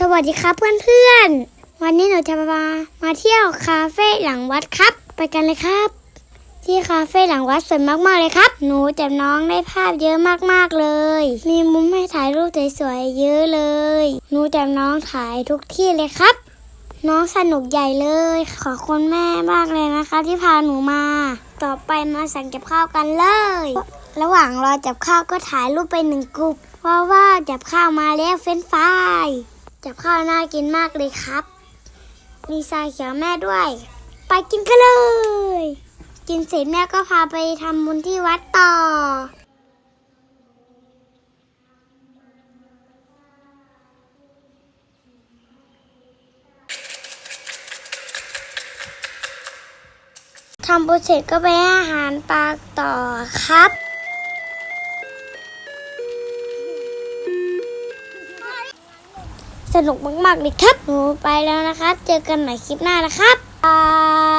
สวัสดีครับเพื่อนๆ วันนี้หนูจะมามาเที่ยวคาเฟ่หลังวัดครับ ไปกันเลยครับ ที่คาเฟ่หลังวัดสวยมากๆเลยครับ หนูกับน้องได้ภาพเยอะมากๆเลย มีมุมให้ถ่ายรูปสวยๆเยอะเลย หนูกับน้องถ่ายทุกที่เลยครับ น้องสนุกใหญ่เลย ขอบคุณแม่มากเลยนะคะ ที่พาหนูมา ต่อไปมาสั่งกับข้าวกันเลย ระหว่างรอจับข้าวก็ถ่ายรูปไปหนึ่งกลุ่มเพราะว่าจับข้าวมาแล้วเฟรนช์ฟ จับข้าวน่ากินมากเลยครับ มีชาเขียวแม่ด้วย ไปกินกันเลย กินเสร็จแม่ก็พาไปทำบุญที่วัดต่อทำบุญเสร็จก็ไปอาหารปลาต่อครับ สนุกมากๆเลยครับหนูไปแล้วนะครับ เจอกันใหม่คลิปหน้านะครับบาย